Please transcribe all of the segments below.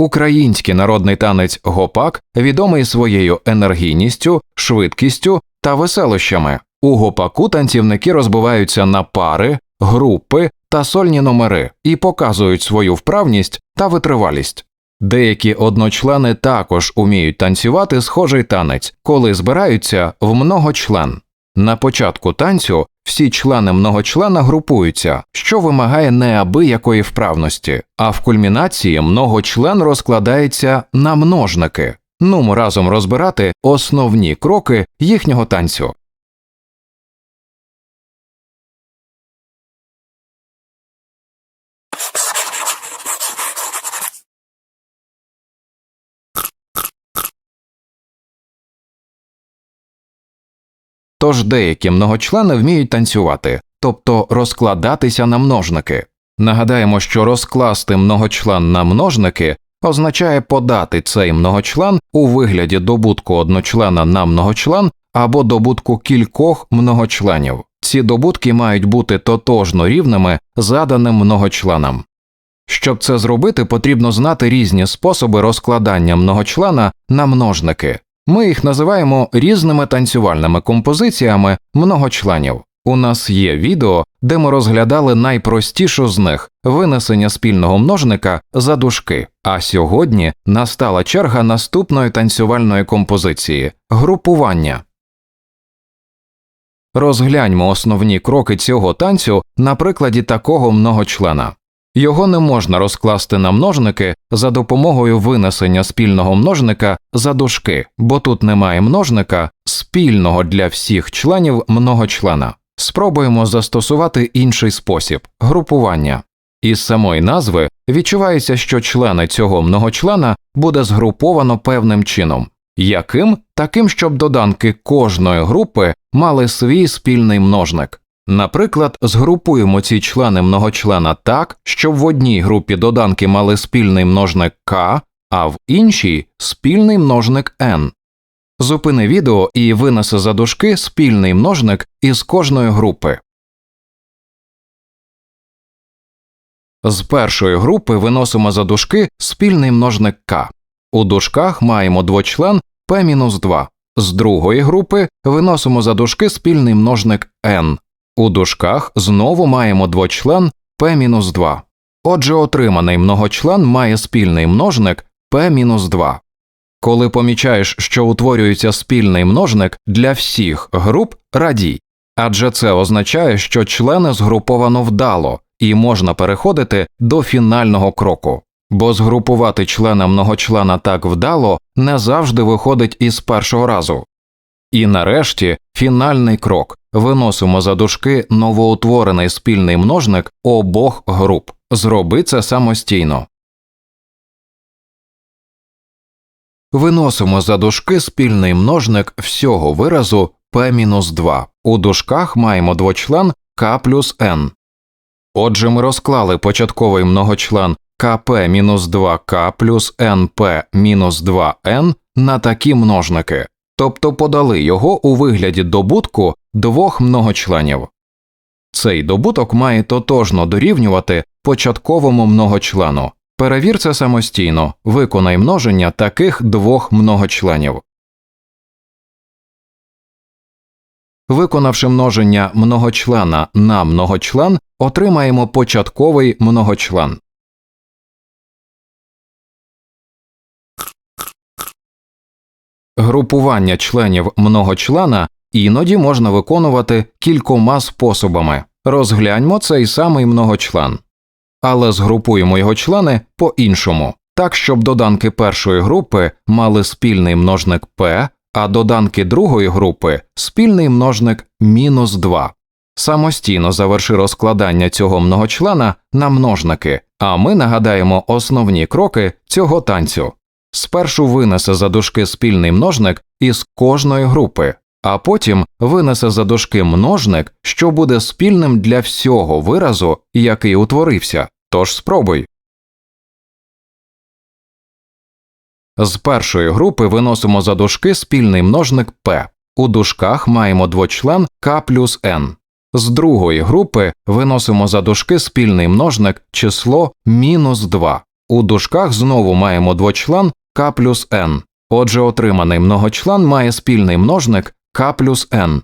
Український народний танець гопак відомий своєю енергійністю, швидкістю та веселощами. У гопаку танцівники розбиваються на пари, групи та сольні номери і показують свою вправність та витривалість. Деякі одночлени також уміють танцювати схожий танець, коли збираються в многочлен. На початку танцю всі члени многочлена групуються, що вимагає неабиякої вправності, а в кульмінації многочлен розкладається на множники. Нумо разом розбирати основні кроки їхнього танцю. Тож деякі многочлени вміють танцювати, тобто розкладатися на множники. Нагадаємо, що розкласти многочлен на множники означає подати цей многочлен у вигляді добутку одночлена на многочлен або добутку кількох многочленів. Ці добутки мають бути тотожно рівними заданим многочленам. Щоб це зробити, потрібно знати різні способи розкладання многочлена на множники. Ми їх називаємо різними танцювальними композиціями многочленів. У нас є відео, де ми розглядали найпростішу з них винесення спільного множника за дужки. А сьогодні настала черга наступної танцювальної композиції групування. Розгляньмо основні кроки цього танцю на прикладі такого многочлена. Його не можна розкласти на множники за допомогою винесення спільного множника за дужки, бо тут немає множника спільного для всіх членів многочлена. Спробуємо застосувати інший спосіб групування. Із самої назви відчувається, що члени цього многочлена буде згруповано певним чином. Яким? Таким, щоб доданки кожної групи мали свій спільний множник. Наприклад, згрупуємо ці члени многочлена так, щоб в одній групі доданки мали спільний множник k, а в іншій спільний множник n. Зупини відео і винеси за дужки спільний множник із кожної групи. З першої групи виносимо за дужки спільний множник k. У дужках маємо двочлен p-2. З другої групи виносимо за дужки спільний множник n. У дужках знову маємо двочлен p-2. Отже, отриманий многочлен має спільний множник p-2. Коли помічаєш, що утворюється спільний множник для всіх груп, радій, адже це означає, що члени згруповано вдало і можна переходити до фінального кроку, бо згрупувати члена многочлена так вдало не завжди виходить із першого разу. І нарешті фінальний крок виносимо за дужки новоутворений спільний множник обох груп. Зроби це самостійно. Виносимо за дужки спільний множник всього виразу p-2. У дужках маємо двочлен k плюс n. Отже, ми розклали початковий многочлен kp-2k плюс np-2n на такі множники, тобто подали його у вигляді добутку двох многочленів. Цей добуток має тотожно дорівнювати початковому многочлену. Перевір це самостійно, виконай множення таких двох многочленів. Виконавши множення многочлена на многочлен, отримаємо початковий многочлен. Групування членів многочлена іноді можна виконувати кількома способами. Розгляньмо цей самий многочлен. Але згрупуємо його члени по іншому, так щоб доданки першої групи мали спільний множник p, а доданки другої групи спільний множник мінус 2. Самостійно заверши розкладання цього многочлена на множники, а ми нагадаємо основні кроки цього танцю. Спершу винесе за дужки спільний множник із кожної групи, а потім винесе за дужки множник, що буде спільним для всього виразу, який утворився. Тож спробуй. З першої групи виносимо за дужки спільний множник p. У дужках маємо двочлен k плюс n. З другої групи виносимо за дужки спільний множник число мінус 2. У дужках знову маємо двочлен k плюс n. Отже, отриманий многочлен має спільний множник k плюс n.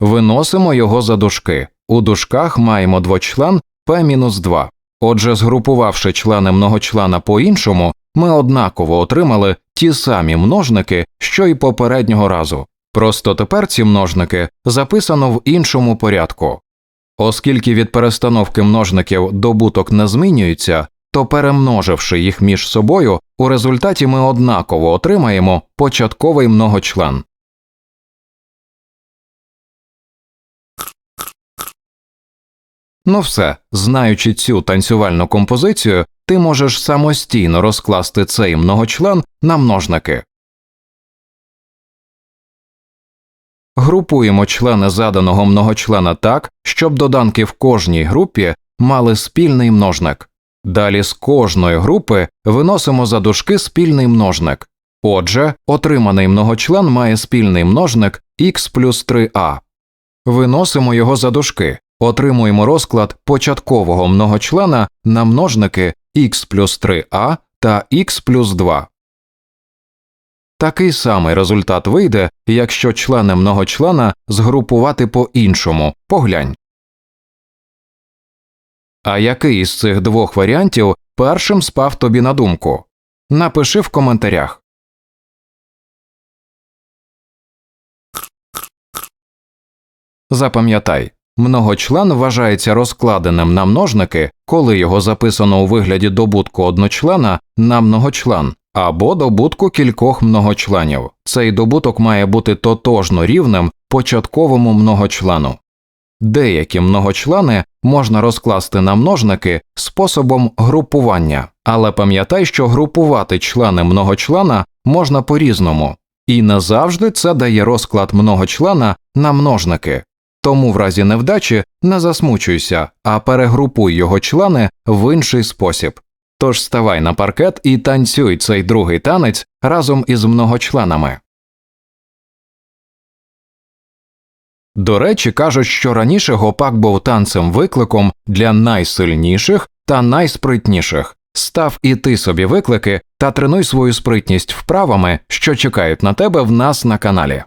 Виносимо його за дужки. У дужках маємо двочлен p-2. Отже, згрупувавши члени многочлена по-іншому, ми однаково отримали ті самі множники, що й попереднього разу. Просто тепер ці множники записано в іншому порядку. Оскільки від перестановки множників добуток не змінюється, то перемноживши їх між собою, у результаті ми однаково отримаємо початковий многочлен. Ну все, знаючи цю танцювальну композицію, ти можеш самостійно розкласти цей многочлен на множники. Групуємо члени заданого многочлена так, щоб доданки в кожній групі мали спільний множник. Далі з кожної групи виносимо за дужки спільний множник. Отже, отриманий многочлен має спільний множник х плюс 3а. Виносимо його за дужки. Отримуємо розклад початкового многочлена на множники х плюс 3а та х плюс 2. Такий самий результат вийде, якщо члени многочлена згрупувати по-іншому. Поглянь. А який із цих двох варіантів першим спав тобі на думку? Напиши в коментарях. Запам'ятай, многочлен вважається розкладеним на множники, коли його записано у вигляді добутку одночлена на многочлен або добутку кількох многочленів. Цей добуток має бути тотожно рівним початковому многочлену. Деякі многочлени можна розкласти на множники способом групування, але пам'ятай, що групувати члени многочлена можна по різному, і не завжди це дає розклад многочлена на множники. Тому в разі невдачі не засмучуйся, а перегрупуй його члени в інший спосіб. Тож ставай на паркет і танцюй цей другий танець разом із многочленами. До речі, кажуть, що раніше гопак був танцем викликом для найсильніших та найспритніших. Став і ти собі виклики та тренуй свою спритність вправами, що чекають на тебе в нас на каналі.